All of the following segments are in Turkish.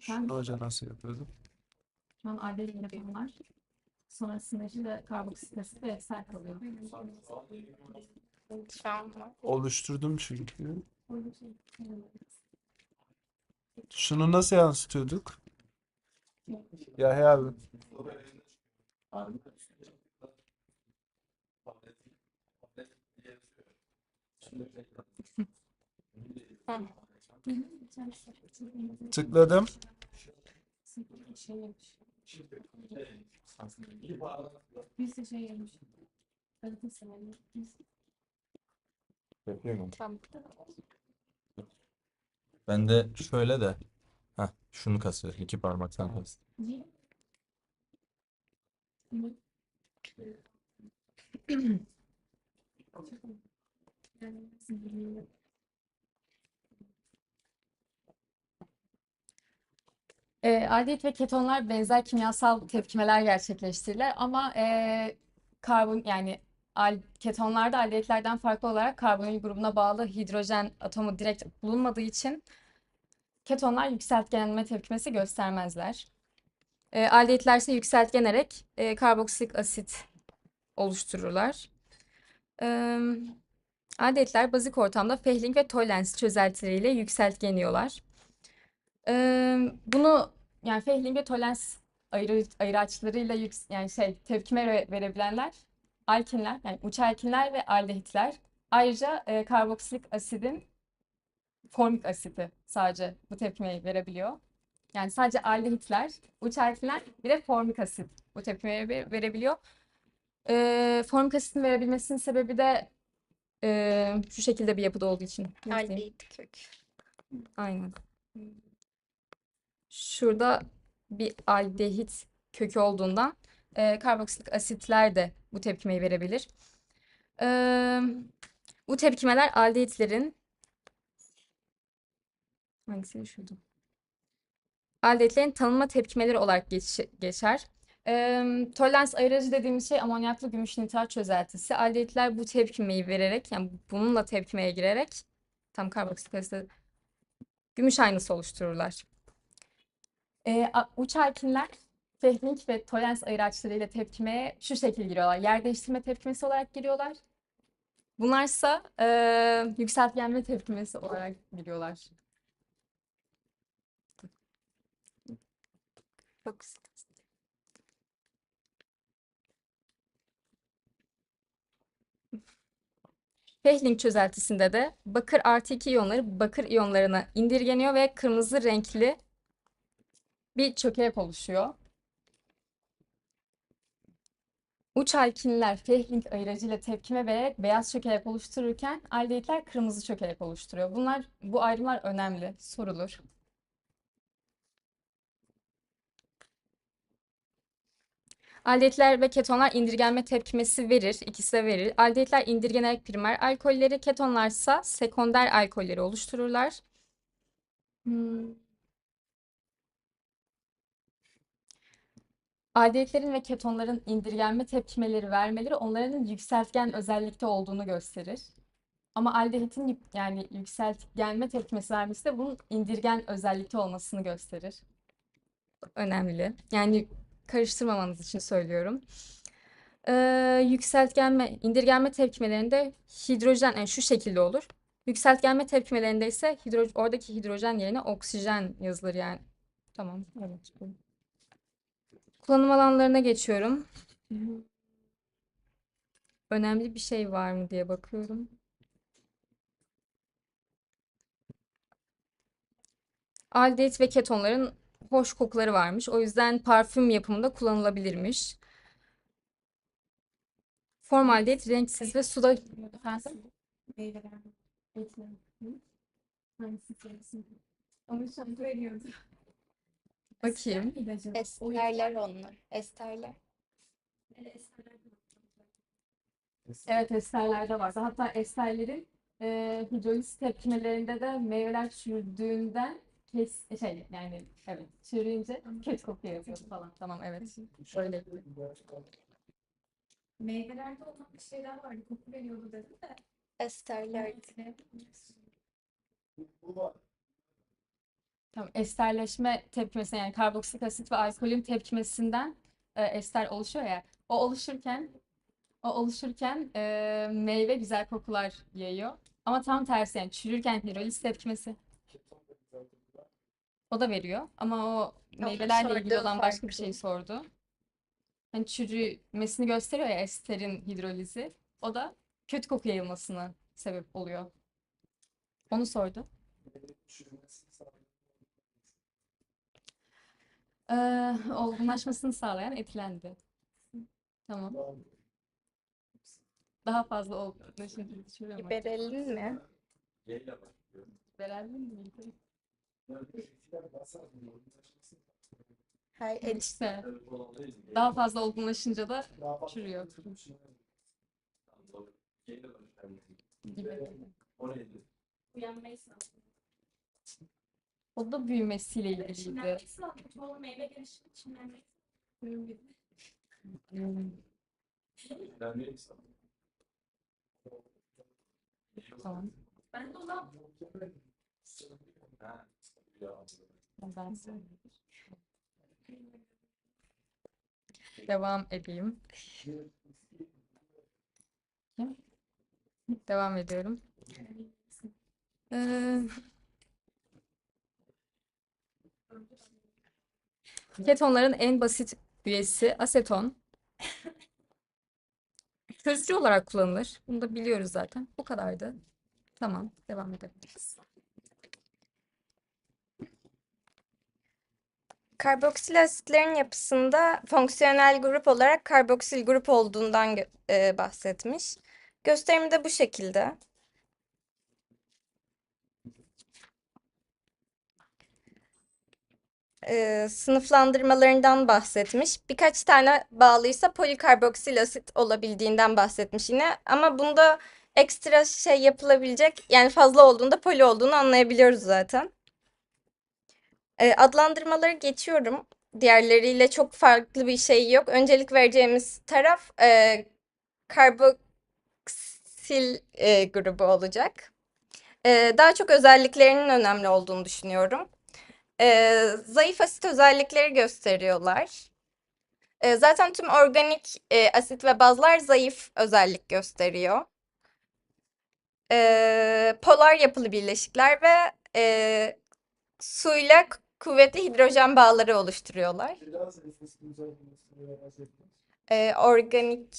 Şunu hoca nasıl yapıyordu? Şu an aldehit yapımlar. Sonrasında işte karboksit asit ve an mı? Oluşturdum çünkü. Şunu nasıl yansıtıyorduk? Yahya abi. Tıkladım. Biz de şey yemiş. Yapıyor mu? Tamam. Ben de şöyle de. Heh, şunu kasıyor. İki parmaktan kas. E, aldehit ve ketonlar benzer kimyasal tepkimeler gerçekleştirirler ama e, karbon yani al, ketonlarda aldehitlerden farklı olarak karbonil grubuna bağlı hidrojen atomu direkt bulunmadığı için ketonlar yükseltgenme tepkimesi göstermezler. E, aldehitler ise yükseltgenerek e, karboksilik asit oluştururlar. E, aldehitler bazik ortamda Fehling ve Tollens çözeltileriyle yükseltgeniyorlar. Eee, bunu yani Fehling ve Tollens ayrı, ayıraçlarıyla yüks yani şey tepkime re- verebilenler alkinler yani uç alkinler ve aldehitler. Ayrıca e, karboksilik asidin formik asiti sadece bu tepkimeyi verebiliyor. Yani sadece aldehitler, uç alkinler bir de formik asit bu tepkimeyi ve- verebiliyor. Eee formik asitin verebilmesinin sebebi de eee, şu şekilde bir yapıda olduğu için. Aldehit kök. Aynen. Şurada bir aldehit kökü olduğundan e, karboksilik asitler de bu tepkimeyi verebilir. E, bu tepkimeler aldehitlerin hangisi şurada? Aldehitlerin tanınma tepkimeleri olarak geç- geçer. E, tolerans ayırıcı dediğimiz şey amonyaklı gümüş nitrat çözeltisi. Aldehitler bu tepkimeyi vererek yani bununla tepkimeye girerek tam karboksilik asit gümüş aynası oluştururlar. A- uç alkinler Fehling ve Tollens ayıraçlarıyla tepkimeye şu şekil giriyorlar. Yer değiştirme tepkimesi olarak giriyorlar. Bunlarsa eee yükseltgenme tepkimesi olarak giriyorlar. Çok güzel. Fehling çözeltisinde de bakır artı 2 iyonları bakır iyonlarına indirgeniyor ve kırmızı renkli bir çökelek oluşuyor. Uç alkinler Fehling ayıracıyla tepkime vererek beyaz çökelek oluştururken aldehitler kırmızı çökelek oluşturuyor. Bunlar bu ayrımlar önemli, sorulur. Aldehitler ve ketonlar indirgenme tepkimesi verir. İkisi de verir. Aldehitler indirgenerek primer alkolleri, ketonlarsa sekonder alkolleri oluştururlar. Hmm. Aldehitlerin ve ketonların indirgenme tepkimeleri vermeleri onların yükseltgen özellikte olduğunu gösterir. Ama aldehitin yani yükseltgenme tepkimesi vermesi de bunun indirgen özellikte olmasını gösterir. Önemli. Yani karıştırmamanız için söylüyorum. Ee, yükseltgenme, indirgenme tepkimelerinde hidrojen yani şu şekilde olur. Yükseltgenme tepkimelerinde ise hidro, oradaki hidrojen yerine oksijen yazılır yani. Tamam, evet. Kullanım alanlarına geçiyorum. Önemli bir şey var mı diye bakıyorum. Aldehit ve ketonların hoş kokuları varmış. O yüzden parfüm yapımında kullanılabilirmiş. Formaldehit renksiz ve suda efendim Meyveler. Hangisi? Onu veriyordu. Bakayım. Esterler onlar. Esterler. Evet esterlerde var. Hatta esterlerin e, hidroliz tepkimelerinde de meyveler çürüdüğünden kes şey yani evet çürüyünce kötü koku yapıyor falan. Tamam evet. Öyle. Meyvelerde olan bir şeyler vardı. Koku veriyordu dedi de. Esterler. Tamam, esterleşme tepkimesi yani karboksit asit ve alkolün tepkimesinden e, ester oluşuyor ya. O oluşurken o oluşurken e, meyve güzel kokular yayıyor. Ama tam tersi yani çürürken hidroliz tepkimesi. O da veriyor ama o meyvelerle ilgili olan başka bir şey sordu. Hani çürümesini gösteriyor ya esterin hidrolizi. O da kötü koku yayılmasına sebep oluyor. Onu sordu. Ee, olgunlaşmasını sağlayan etilendi. Tamam. Daha fazla olgunlaşınca düşürüyor mu? Biberelin mi? Berelin miydi? Hayır, et- İşte daha fazla olgunlaşınca da çürüyor gibi. Uyanmayı O da büyümesiyle ilgiliydi. Hmm, Tamam. Ben de ona Ben Devam edeyim. Devam ediyorum. Ee, ketonların en basit üyesi aseton. Çözücü olarak kullanılır. Bunu da biliyoruz zaten. Bu kadardı. Tamam, devam edebiliriz. Karboksil asitlerin yapısında fonksiyonel grup olarak karboksil grup olduğundan e, bahsetmiş. Gösterimi de bu şekilde. E, sınıflandırmalarından bahsetmiş. Birkaç tane bağlıysa polikarboksil asit olabildiğinden bahsetmiş yine. Ama bunda ekstra şey yapılabilecek yani fazla olduğunda poli olduğunu anlayabiliyoruz zaten. E, adlandırmaları geçiyorum. Diğerleriyle çok farklı bir şey yok. Öncelik vereceğimiz taraf e, karboksil e, grubu olacak. E, daha çok özelliklerinin önemli olduğunu düşünüyorum. E, zayıf asit özellikleri gösteriyorlar. E, zaten tüm organik e, asit ve bazlar zayıf özellik gösteriyor. E, polar yapılı birleşikler ve e, suyla kuvvetli hidrojen bağları oluşturuyorlar. Ee, organik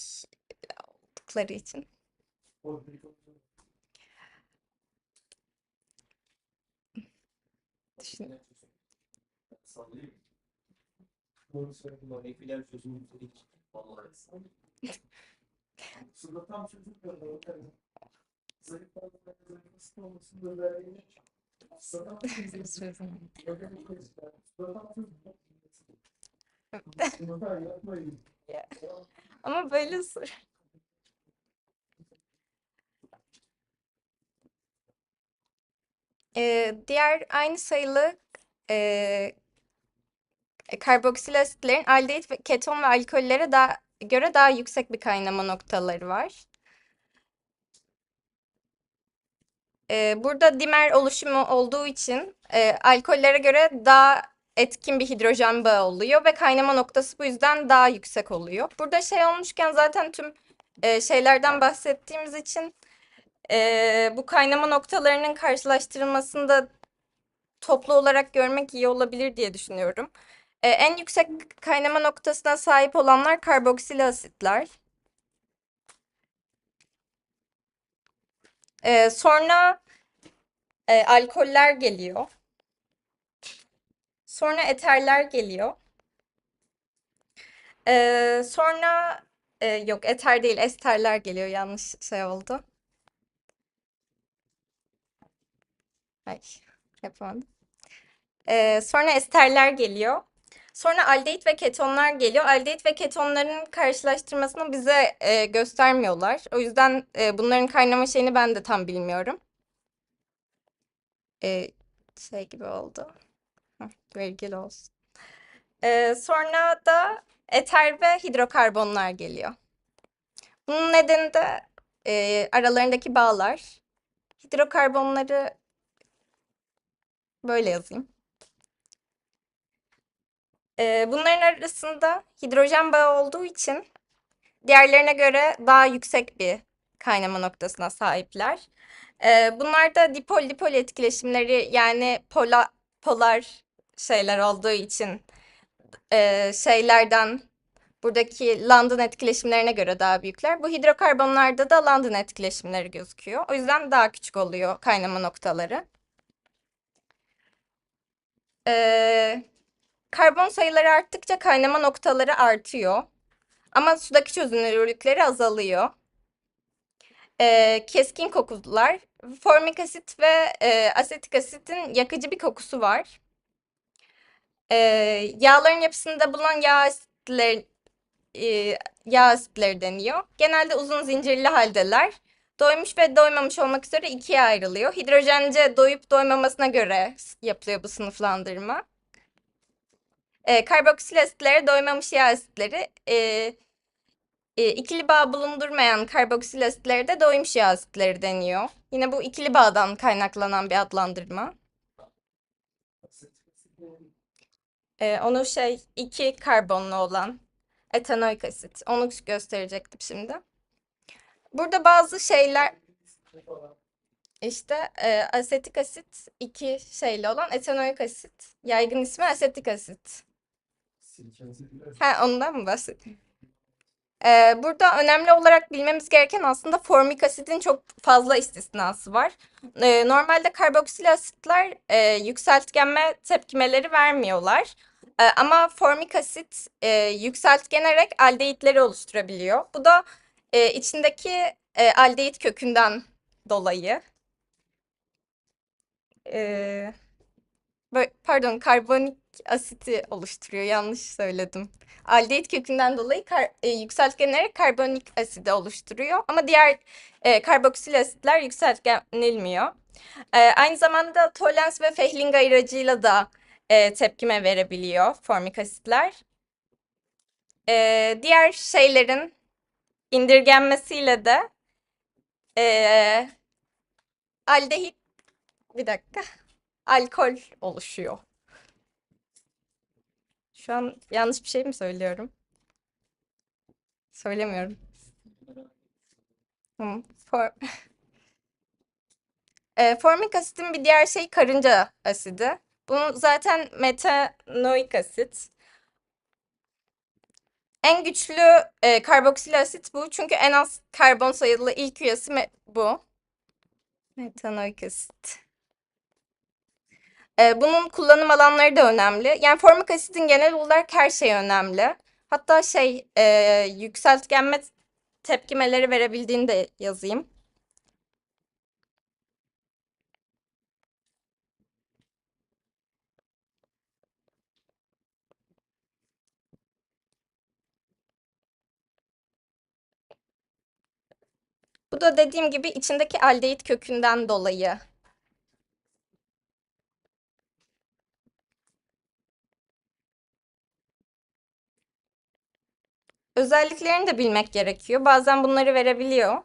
oldukları için. Düşün. Doğru söyledim. Örnek bilen çözümü dedik. Vallahi. Aslında tam yok. bakarım. Zayıf bazıları zayıflasın olmasın da yapmayın. Ama böyle sor- Ee, diğer aynı sayılı e, e, karboksil asitlerin aldehit ve keton ve alkollere daha, göre daha yüksek bir kaynama noktaları var. Ee, burada dimer oluşumu olduğu için e, alkollere göre daha etkin bir hidrojen bağı oluyor ve kaynama noktası bu yüzden daha yüksek oluyor. Burada şey olmuşken zaten tüm e, şeylerden bahsettiğimiz için e, bu kaynama noktalarının karşılaştırılmasında toplu olarak görmek iyi olabilir diye düşünüyorum. E, en yüksek kaynama noktasına sahip olanlar karboksil asitler. E, sonra e, alkoller geliyor. Sonra eterler geliyor. E, sonra e, yok eter değil esterler geliyor yanlış şey oldu. Ay yapamadım. E, sonra esterler geliyor. Sonra aldehit ve ketonlar geliyor. Aldehit ve ketonların karşılaştırmasını bize e, göstermiyorlar. O yüzden e, bunların kaynama şeyini ben de tam bilmiyorum. E, şey gibi oldu. Virgül olsun. E, sonra da eter ve hidrokarbonlar geliyor. Bunun nedeni de e, aralarındaki bağlar. Hidrokarbonları böyle yazayım. Ee, bunların arasında hidrojen bağı olduğu için diğerlerine göre daha yüksek bir kaynama noktasına sahipler. Ee, bunlar da dipol dipol etkileşimleri yani pola, polar şeyler olduğu için e, şeylerden buradaki London etkileşimlerine göre daha büyükler. Bu hidrokarbonlarda da London etkileşimleri gözüküyor. O yüzden daha küçük oluyor kaynama noktaları. Ee, Karbon sayıları arttıkça kaynama noktaları artıyor. Ama sudaki çözünürlükleri azalıyor. Ee, keskin kokular. Formik asit ve e, asetik asitin yakıcı bir kokusu var. Ee, yağların yapısında bulunan yağ asitleri, e, yağ asitleri deniyor. Genelde uzun zincirli haldeler. Doymuş ve doymamış olmak üzere ikiye ayrılıyor. Hidrojence doyup doymamasına göre yapılıyor bu sınıflandırma. E, karboksil asitlere doymamış yağ asitleri, e, e, ikili bağ bulundurmayan karboksil asitlere de doymuş yağ asitleri deniyor. Yine bu ikili bağdan kaynaklanan bir adlandırma. E, onu şey iki karbonlu olan etanoik asit. Onu gösterecektim şimdi. Burada bazı şeyler işte e, asetik asit iki şeyli olan etanoik asit. Yaygın ismi asetik asit. Ha, ondan mı bahsedeyim? Ee, burada önemli olarak bilmemiz gereken aslında formik asidin çok fazla istisnası var. Ee, normalde karboksil asitler e, yükseltgenme tepkimeleri vermiyorlar. Ee, ama formik asit e, yükseltgenerek aldehitleri oluşturabiliyor. Bu da e, içindeki e, aldehit kökünden dolayı. Ee, pardon, karbonik asiti oluşturuyor. Yanlış söyledim. Aldehit kökünden dolayı kar, e, yükseltgenerek karbonik asidi oluşturuyor. Ama diğer e, karboksil asitler yükseltgenilmiyor. E, aynı zamanda Tollens ve Fehling ayıracıyla da e, tepkime verebiliyor formik asitler. E, diğer şeylerin indirgenmesiyle de e, aldehit bir dakika alkol oluşuyor. Şu an yanlış bir şey mi söylüyorum? Söylemiyorum. Hı, for... E, formik asitin bir diğer şey karınca asidi. Bu zaten metanoik asit. En güçlü e, karboksil asit bu. Çünkü en az karbon sayılı ilk üyesi bu. Metanoik asit. Ee, bunun kullanım alanları da önemli. Yani formik asidin genel olarak her şey önemli. Hatta şey e, yükseltgenme tepkimeleri verebildiğini de yazayım. Bu da dediğim gibi içindeki aldehit kökünden dolayı Özelliklerini de bilmek gerekiyor. Bazen bunları verebiliyor.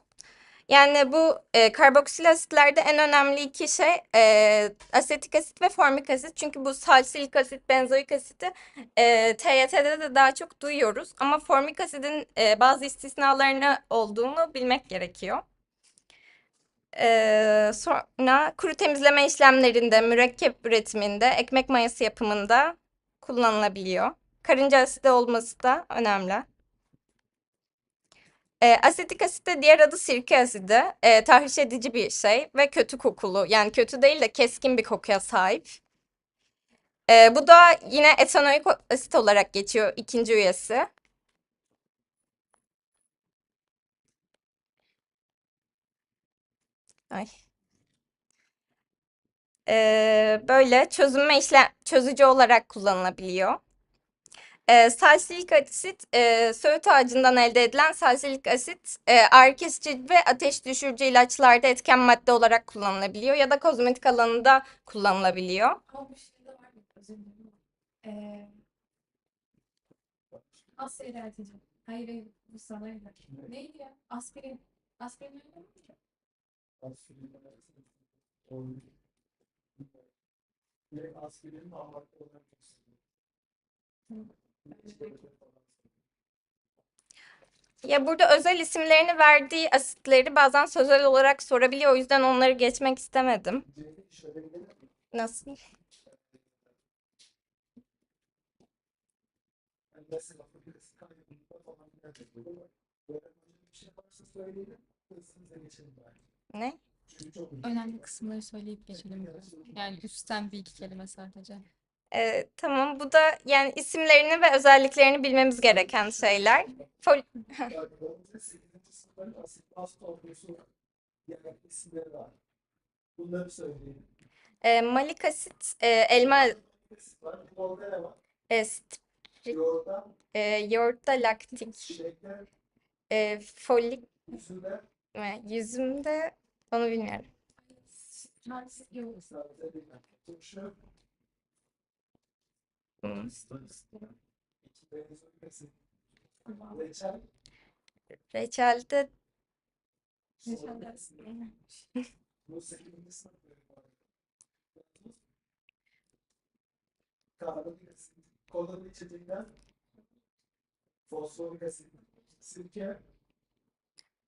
Yani bu e, karboksil asitlerde en önemli iki şey e, asetik asit ve formik asit. Çünkü bu salisilik asit, benzoik asiti e, TYT'de de daha çok duyuyoruz. Ama formik asidin e, bazı istisnalarını olduğunu bilmek gerekiyor. E, sonra kuru temizleme işlemlerinde, mürekkep üretiminde, ekmek mayası yapımında kullanılabiliyor. Karınca asidi olması da önemli. E, asetik asit de diğer adı sirke asidi. E, tahriş edici bir şey ve kötü kokulu. Yani kötü değil de keskin bir kokuya sahip. E, bu da yine etanoik asit olarak geçiyor ikinci üyesi. Ay. E, böyle çözünme işlem çözücü olarak kullanılabiliyor. E, salisilik asit, e, söğüt ağacından elde edilen salisilik asit, e, ağrı kesici ve ateş düşürücü ilaçlarda etken madde olarak kullanılabiliyor ya da kozmetik alanında kullanılabiliyor. Ama bu şeyde var mı? Özür dilerim. Ee, Asya. Hayır hayır bu sanaydı. Neydi ya? Aspirin. Aspirin öyle mi? Aspirin aspirinin almakta olan Ya burada özel isimlerini verdiği asitleri bazen sözel olarak sorabiliyor. O yüzden onları geçmek istemedim. Nasıl? Ne? Önemli kısımları söyleyip geçelim. Yani üstten bir iki kelime sadece. Ee, tamam bu da yani isimlerini ve özelliklerini bilmemiz gereken şeyler. Fol- Yani bence 8. sınıfların asit baz tablosu var. Yani isimleri var. Bunları söyleyelim. e, malik asit, e, elma Yolda e, yoğurtta laktik, e, folik mi? Yüzümde onu bilmiyorum. Karbonhidrat asit, kolalı içecekler, fosforik asit, sirke,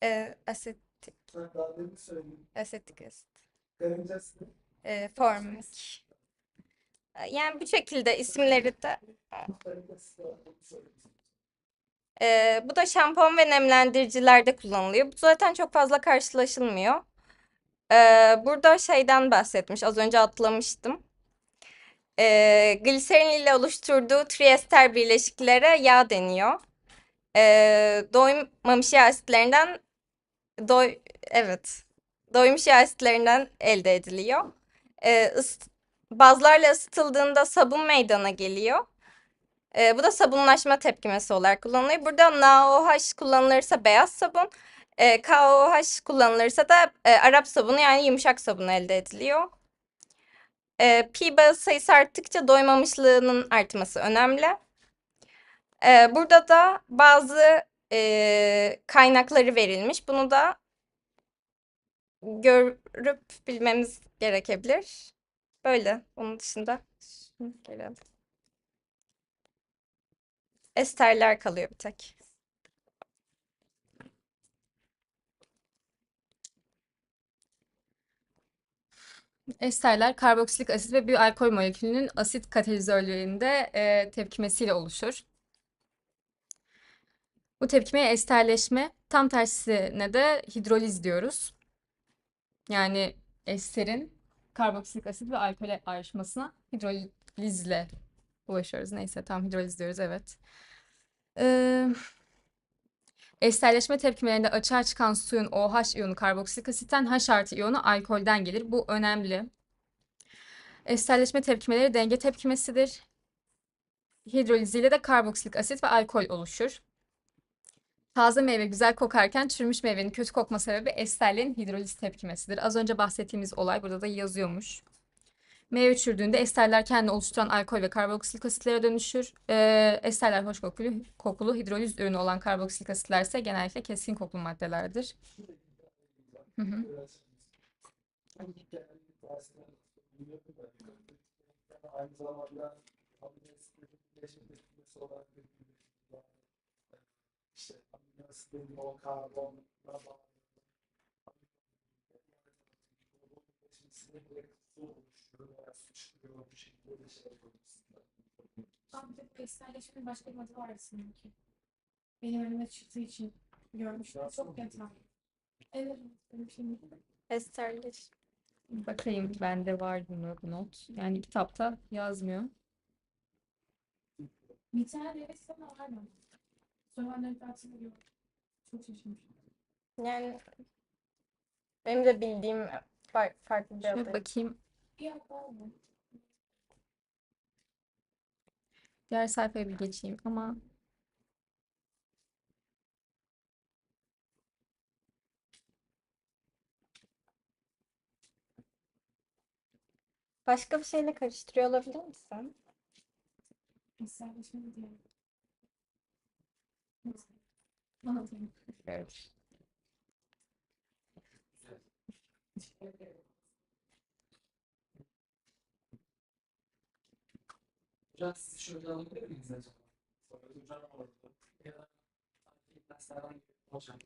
e, asit, ben daha demin söyledim, asetik asit, karınca asidi, e, formik. Yani bu şekilde isimleri de. Ee, bu da şampuan ve nemlendiricilerde kullanılıyor. Bu zaten çok fazla karşılaşılmıyor. Ee, burada şeyden bahsetmiş. Az önce atlamıştım. Ee, gliserin ile oluşturduğu triester bileşiklere yağ deniyor. Ee, doymamış yağ asitlerinden doy evet doymuş yağ asitlerinden elde ediliyor. Ee, ıs- bazlarla ısıtıldığında sabun meydana geliyor. Ee, bu da sabunlaşma tepkimesi olarak kullanılıyor. Burada NaOH kullanılırsa beyaz sabun, e, KOH kullanılırsa da e, Arap sabunu yani yumuşak sabun elde ediliyor. E, pi bağı sayısı arttıkça doymamışlığının artması önemli. E, burada da bazı e, kaynakları verilmiş. Bunu da görüp bilmemiz gerekebilir. Böyle. Onun dışında. Esterler kalıyor bir tek. Esterler karboksilik asit ve bir alkol molekülünün asit katalizörlerinde e, tepkimesiyle oluşur. Bu tepkimeye esterleşme, tam tersine de hidroliz diyoruz. Yani esterin karboksilik asit ve alkole ayrışmasına hidrolizle ulaşıyoruz. Neyse tam hidroliz diyoruz evet. Ee, esterleşme tepkimelerinde açığa çıkan suyun OH iyonu karboksilik asitten H artı iyonu alkolden gelir. Bu önemli. Esterleşme tepkimeleri denge tepkimesidir. Hidroliz ile de karboksilik asit ve alkol oluşur. Taze meyve güzel kokarken çürümüş meyvenin kötü kokma sebebi esterlerin hidroliz tepkimesidir. Az önce bahsettiğimiz olay burada da yazıyormuş. Meyve çürüdüğünde esterler kendini oluşturan alkol ve karboksilik asitlere dönüşür. Ee, esterler hoş kokulu, kokulu hidroliz ürünü olan karboksilik asitler ise genellikle keskin kokulu maddelerdir. Hı hı. De şey yapabilirsin. Abi de bu esterleşmenin başka bir adı vardı sanki. Benim önüme çıktığı için görmüştüm. Çok yatan. Evet, şey mi? Esterleş. Bakayım bende var mı bu not. Yani kitapta yazmıyor. Bir tane evet sana var mı? Ben tartışma yok. Çok şaşırmışım. Yani benim de bildiğim far- farklı bir Şöyle adı. bakayım. Bir adı var mı? Diğer sayfaya bir geçeyim ama Başka bir şeyle karıştırıyor olabilir misin? Eserleşme mi diyelim? Anlatayım. Hocam sizi şöyle alabilir miyiz acaba? Hocam orada. Ya da mesela herhangi bir hocam.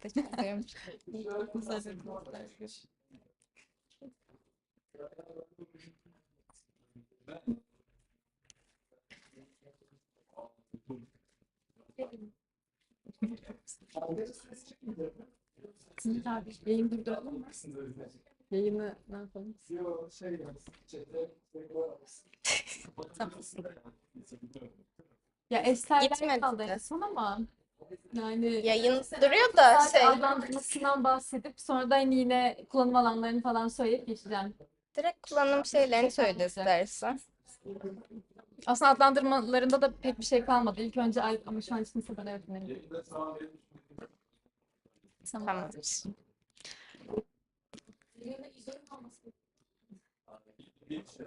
Teşekkür ederim. Sinir abi yayın durduralım mı? Yayını ne yapalım? Yok şey çete Tamam. Ya eserler Gitmedi kaldı de. en son ama yani Yayın duruyor da sadece şey adlandırmasından bahsedip sonradan yine kullanım alanlarını falan söyleyip geçeceğim. direkt kullanım şeylerini söyle istersen. Aslında adlandırmalarında da pek bir şey kalmadı. İlk önce ay- ama şu an için evet önemli. Tamam. Tamamdır. Yerine izole kalması. Bir şey